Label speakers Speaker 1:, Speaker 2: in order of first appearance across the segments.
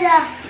Speaker 1: Yeah.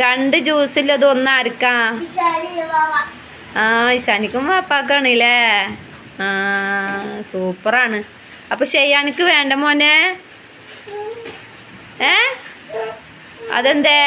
Speaker 2: രണ്ട് ജ്യൂസില്ലത് ഒന്ന് ആർക്കാ ആ ഇഷാനിക്കും വാപ്പാക്കാണല്ലേ ആ സൂപ്പറാണ്. അപ്പൊ ഷെയ്യാനിക്ക് വേണ്ട മോനെ. ഏ? അതെന്തേ?